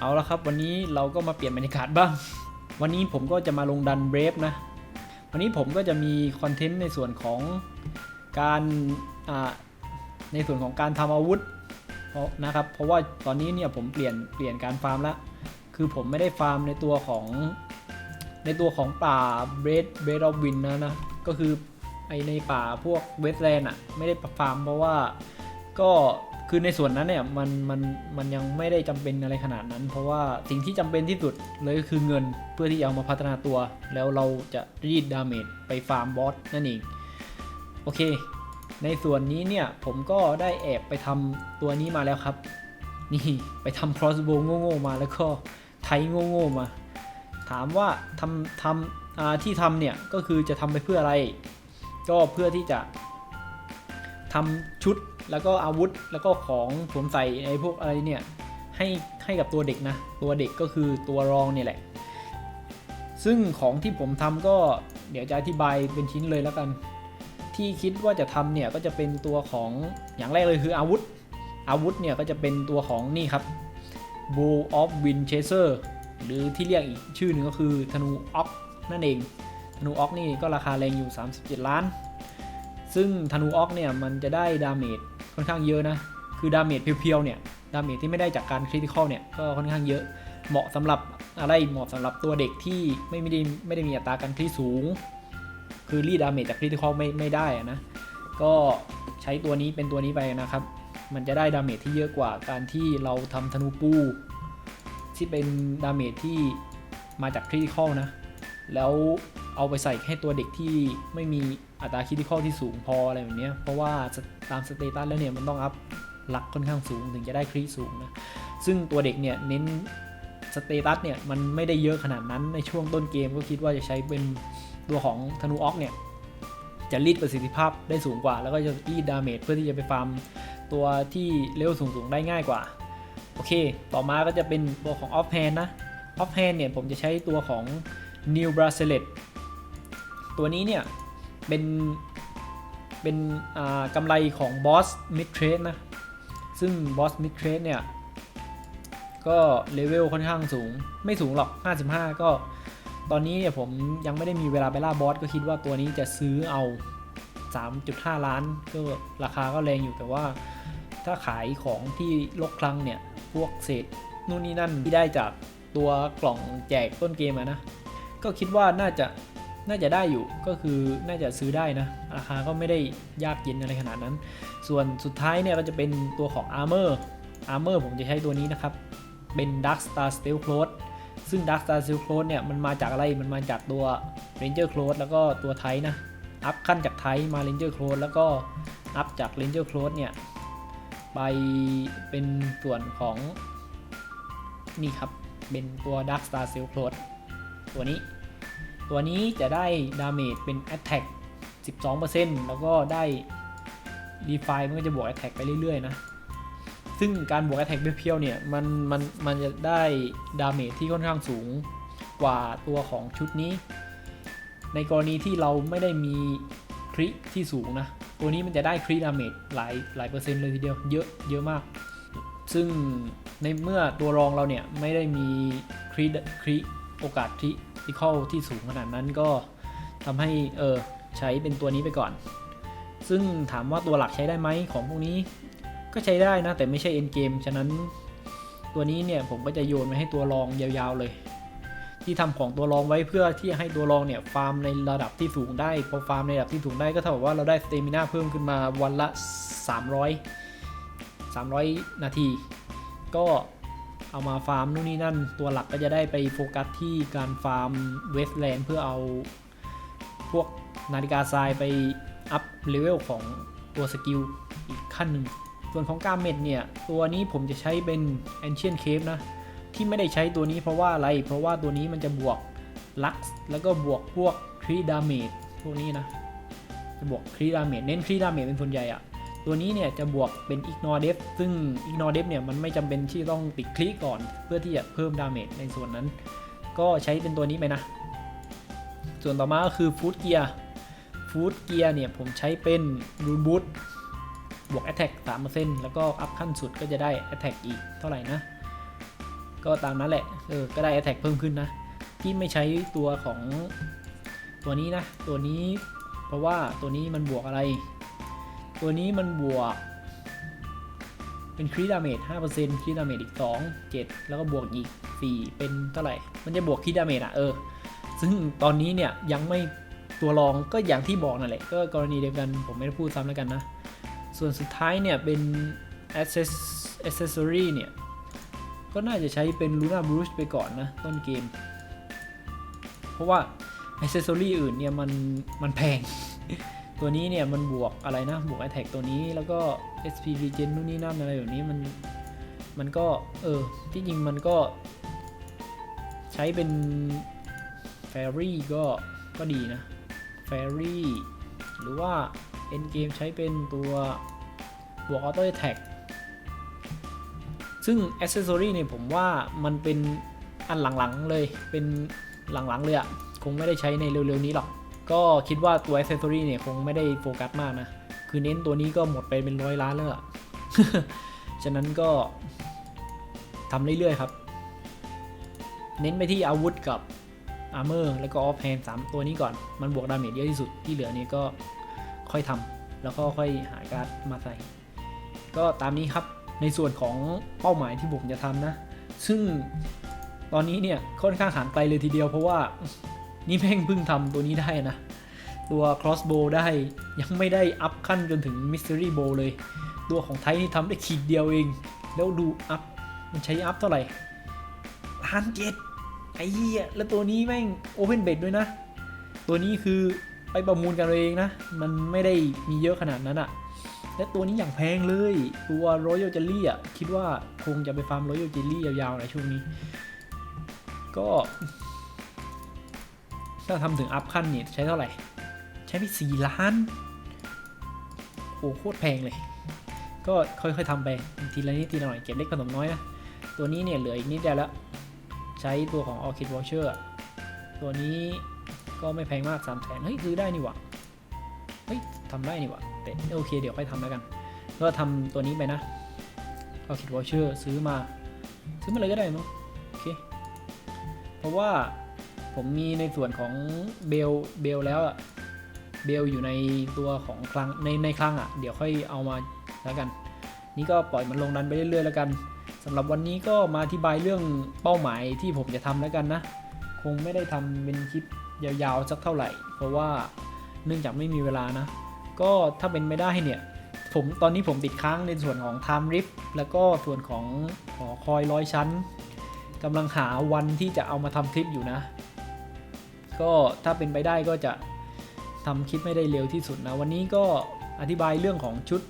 เอาละครับ วันนี้เราก็มาเปลี่ยนบรรยากาศบ้าง วันนี้ผมก็จะมาลงดันเบรฟนะ วันนี้ผมก็จะมีคอนเทนต์ในส่วนของการในส่วนของการทำอาวุธเพราะนะครับ เพราะว่าตอนนี้เนี่ยผมเปลี่ยนเปลี่ยนการฟาร์มละคือผมไม่ได้ฟาร์มในตัวของในตัวของป่าเบรดเบรดออฟวินนะนะ ก็คือไอในป่าพวกเวสแลนด์อะไม่ได้ฟาร์มเพราะว่าก็ คือในส่วนนั้นเนี่ยมันมันมันยังไม่ได้จำเป็นอะไรขนาดนั้น เพราะว่าสิ่งที่จำเป็นที่สุดเลยก็คือเงินเพื่อที่จะเอามาพัฒนาตัว แล้วเราจะรีดดาเมจไปฟาร์มบอสนั่นเอง โอเค ในส่วนนี้เนี่ยผมก็ได้แอบไปทำตัวนี้มาแล้วครับ นี่ไปทำ crossbow โง่ๆมาแล้วก็ไทโง่ๆมา ถามว่าทำทำที่ทำเนี่ยก็คือจะทำไปเพื่ออะไร ก็เพื่อที่จะ ทำชุดแล้วก็อาวุธแล้วก็ของสวมใส่ไอ้พวกอะไรเนี่ยให้ให้กับตัวเด็กนะ ตัวเด็กก็คือตัวรองเนี่ยแหละ ซึ่งของที่ผมทำก็เดี๋ยวจะอธิบายเป็นชิ้นเลยแล้วกัน ที่คิดว่าจะทำเนี่ยก็จะเป็นตัวของอย่างแรกเลยคืออาวุธ อาวุธเนี่ยก็จะเป็นตัวของนี่ครับ Bow of Wind Chaser หรือที่เรียกอีกชื่อหนึ่งก็คือธนูออกนั่นเอง ธนูออกนี่ก็ราคาแรงอยู่ 37 ล้าน ซึ่งธนูออกเนี่ยมันจะได้ดาเมจค่อนข้างเยอะนะ คือดาเมจเพียวๆเนี่ย ดาเมจที่ไม่ได้จากการคริติคอลเนี่ยก็ค่อนข้างเยอะ เหมาะสำหรับอะไร เหมาะสำหรับตัวเด็กที่ไม่ไม่ได้ไม่ได้มีอัตราการคริสูง คือรีดดาเมจจากคริติคอลไม่ไม่ได้นะ ก็ใช้ตัวนี้เป็นตัวนี้ไปนะครับ มันจะได้ดาเมจที่เยอะกว่าการที่เราทำธนูปูที่เป็นดาเมจที่มาจากคริติคอลนะ แล้ว เอาไปใส่ให้ตัวเด็กที่ไม่มีอัตราคริติคอลที่สูงพออะไรแบบนี้เพราะว่าตามสเตตัสแล้วเนี่ยมันต้องอัพหลักค่อนข้างสูงถึงจะได้คริสูงนะซึ่งตัวเด็กเนี่ยเน้นสเตตัสเนี่ยมันไม่ได้เยอะขนาดนั้นในช่วงต้นเกมก็คิดว่าจะใช้เป็นตัวของธนูออกเนี่ยจะรีดประสิทธิภาพได้สูงกว่า แล้วก็จะรีดดาเมจเพื่อที่จะไปฟาร์มตัวที่เลเวลสูงๆได้ง่ายกว่า โอเค ต่อมาก็จะเป็นตัวของ off hand นะ off hand เนี่ยผมจะใช้ตัวของ new bracelet ตัวนี้เนี่ย เป็น เป็นกำไรของ boss mid trade นะ ซึ่ง boss mid trade เนี่ย ก็เลเวลค่อนข้างสูง ไม่สูงหรอก 55 ก็ ตอนนี้เนี่ยผมยังไม่ได้มีเวลาไปล่าบอส ก็คิดว่าตัวนี้จะซื้อเอา 3.5 ล้าน ก็ราคาก็แรงอยู่แต่ว่าถ้าขายของที่ลกคลังเนี่ย พวกเศษนู่นนี่นั่นที่ได้จากตัวกล่องแจกต้นเกมะนะ ก็คิดว่าน่าจะ น่าจะได้อยู่ก็คือน่าจะซื้อได้นะ ราคาก็ไม่ได้ยากเย็นอะไรขนาดนั้น ส่วนสุดท้ายเนี่ยก็จะเป็นตัวของ Armor Armor ผมจะใช้ตัวนี้นะครับ เป็น Dark Star Stealth Cloth ซึ่ง Dark Star Stealth Cloth เนี่ยมันมาจากอะไรมันมาจากตัว Ranger Cloth แล้วก็ตัวไทนะอัพขั้นจากไทมา Ranger Cloth แล้วก็อัพจาก Ranger Cloth เนี่ยไปเป็นส่วนของนี่ครับ เป็นตัว Dark Star steel Cloth ตัวนี้ ตัวนี้จะได้ดาเมจเป็น Attack 12%แล้วก็ได้ Defy มันก็จะบวก Attack ไปเรื่อยๆนะ ซึ่งการบวก Attack เพียวๆเนี่ยมันมันมันจะได้ดาเมจที่ค่อนข้างสูงกว่าตัวของชุดนี้ ในกรณีที่เราไม่ได้มีคริที่สูงนะ ตัวนี้มันจะได้คริดาเมจหลายหลายเปอร์เซ็นต์เลยทีเดียวเยอะเยอะมาก ซึ่งในเมื่อตัวรองเราเนี่ยไม่ได้มีคริคริโอกาสคริ ติคอลที่สูงขนาดนั้นก็ทำให้เออใช้เป็นตัวนี้ไปก่อน ซึ่งถามว่าตัวหลักใช้ได้ไหมของพวกนี้ ก็ใช้ได้นะ แต่ไม่ใช่เอ็นเกมฉะนั้นตัวนี้เนี่ยผมก็จะโยนไว้ให้ตัวรองยาวๆเลย ที่ทำของตัวรองไว้เพื่อที่ให้ตัวรองเนี่ยฟาร์มในระดับที่สูงได้พอฟาร์มในระดับที่สูงได้ก็เท่ากับว่าเราได้สเตมินาเพิ่มขึ้นมาวันละ 300 300 นาที ก็ เอามาฟาร์มนู่นนี่นั่น ตัวหลักก็จะได้ไปโฟกัสที่การฟาร์มเวสแลนด์เพื่อเอาพวกนาฬิกาทรายไปอัพเลเวลของตัวสกิลอีกขั้นหนึ่ง ส่วนของกาเมดเนี่ย ตัวนี้ผมจะใช้เป็น Ancient Cave นะ ที่ไม่ได้ใช้ตัวนี้เพราะว่าอะไร เพราะว่าตัวนี้มันจะบวกลักซ์แล้วก็บวกพวกครีดาเมจพวกนี้นะ จะบวกครีดาเมจเน้นครีดาเมจเป็นส่วนใหญ่อะ ตัวนี้เนี่ยจะบวกเป็น ignore def ซึ่ง ignore def เนี่ยมันไม่จำเป็นที่ต้องติดคลิกก่อน เพื่อที่จะเพิ่มดาเมจในส่วนนั้น ก็ใช้เป็นตัวนี้ไปนะ ส่วนต่อมาก็คือ food gear food gear เนี่ยผมใช้เป็น rune boot บวก attack 3%แล้วก็อัพขั้นสุดก็จะได้ attack อีกเท่าไหร่นะ ก็ตามนั้นแหละ เออ ก็ได้ attack เพิ่มขึ้นนะ ที่ไม่ใช้ตัวของตัวนี้นะ ตัวนี้เพราะว่าตัวนี้มันบวกอะไร ตัวนี้มันบวก เป็นครีดาเมจ5%ครีดาเมจอีก2 7แล้วก็บวกอีก4เป็นเท่าไหร่ มันจะบวกครีดาเมจอะเออ ซึ่งตอนนี้เนี่ยยังไม่ตัวรองก็อย่างที่บอกนั่นแหละ ก็กรณีเดียวกันผมไม่ได้พูดซ้ำแล้วกันนะ ส่วนสุดท้ายเนี่ยเป็น access accessory เนี่ย ก็น่าจะใช้เป็น Luna Bruce ไปก่อนนะ ต้นเกม เพราะว่า accessory อื่นเนี่ย มันมันแพง ตัวนี้เนี่ยมันบวกอะไรนะ บวก a t t a c ตัวนี้แล้วก็ SP regen นู่นนี่นั่นอะไรแบบนี้มันมันก็ เออ ที่จริงมันก็ ใช้เป็น fairy ก็ก็ดีนะ fairy หรือว่า end game ใช้เป็นตัวบวก auto attack ซึ่ง accessory เนี่ยผมว่ามันเป็นอันหลังๆเลยเป็นหลังๆเลยอะคงไม่ได้ใช้ในเร็วๆนี้หรอก ก็คิดว่าตัว accessory เนี่ยคงไม่ได้โฟกัสมากนะ คือเน้นตัวนี้ก็หมดไปเป็นร้อยล้านแล้วอะฉะนั้นก็ทำเรื่อยๆครับ เน้นไปที่อาวุธกับ armor แล้วก็ off hand 3ตัวนี้ก่อน มันบวกดาเมจเยอะที่สุดที่เหลือนี้ก็ค่อยทำแล้วก็ค่อยหาการ์ดมาใส่ ก็ตามนี้ครับในส่วนของเป้าหมายที่ผมจะทำนะ ซึ่งตอนนี้เนี่ยค่อนข้างห่างไกลเลยทีเดียวเพราะว่า นี่แม่งเพิ่งทำตัวนี้ได้นะ ตัว crossbow ได้ยังไม่ได้อัพขั้นจนถึง mystery bow เลย ตัวของไทยนี่ทำได้ขีดเดียวเอง แล้วดูอัพ มันใช้อัพเท่าไหร่ล้านเจ็ดไอ้เหี้ยแล้วตัวนี้แม่ง open bet ด้วยนะ ตัวนี้คือไปประมูลกันเองนะ มันไม่ได้มีเยอะขนาดนั้นอะและตัวนี้อย่างแพงเลย ตัว royal jelly อะคิดว่าคงจะไปฟาร์ม royal jelly ยาวๆในช่วงนี้ ก็ ถ้าทำถึงอัพขั้นเนี่ยใช้เท่าไหร่ ใช้ไปสี่ล้านโอ้โคตรแพงเลย ก็ค่อยๆทำไปทีละนิดทีละหน่อยเก็บเล็กขนมน้อยนะ ตัวนี้เนี่ยเหลืออีกนิดเดียวแล้วใช้ตัวของ Orchid Watcher ตัวนี้ก็ไม่แพงมาก3 0 0แสนเฮ้ยซื้อได้นี่หว่าเฮ้ยทำได้นี่หว่าแต่โอเคเดี๋ยวค่อยทำแล้วกันก็ทำตัวนี้ไปนะ Orchid Watcher ซื้อมา ซื้อมาเลยก็ได้มั้งโอเค เพราะว่า ผมมีในส่วนของเบลเบลแล้วอะเบลอยู่ในตัวของคลังในในคลังอะเดี๋ยวค่อยเอามาแล้วกัน นี่ก็ปล่อยมันลงดันไปเรื่อยๆแล้วกันสำหรับวันนี้ก็มาอธิบายเรื่องเป้าหมายที่ผมจะทำแล้วกันนะ คงไม่ได้ทำเป็นคลิปยาวๆสักเท่าไหร่ เพราะว่าเนื่องจากไม่มีเวลานะ ก็ถ้าเป็นไม่ได้เนี่ยผมตอนนี้ผมติดค้างในส่วนของ Time Rift แล้วก็ส่วนของหอคอยร้อยชั้นกำลังหาวันที่จะเอามาทำคลิปอยู่นะ ก็ถ้าเป็นไปได้ก็จะทำคลิปไม่ได้เร็วที่สุดนะ วันนี้ก็อธิบายเรื่องของชุด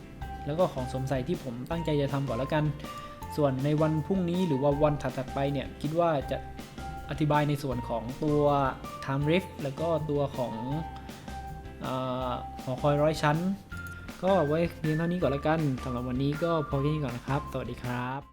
แล้วก็ของสวมใส่ที่ผมตั้งใจจะทำก่อนแล้วกัน ส่วนในวันพรุ่งนี้หรือว่าวันถัดๆไปเนี่ยคิดว่าจะอธิบายในส่วนของตัว Time Rift แล้วก็ตัวของอาหอคอยร้อยชั้น ก็ไว้เพียงเท่านี้ก่อนล้วกันสำหรับวันนี้ก็พอแค่นี้ก่อนนะครับ สวัสดีครับ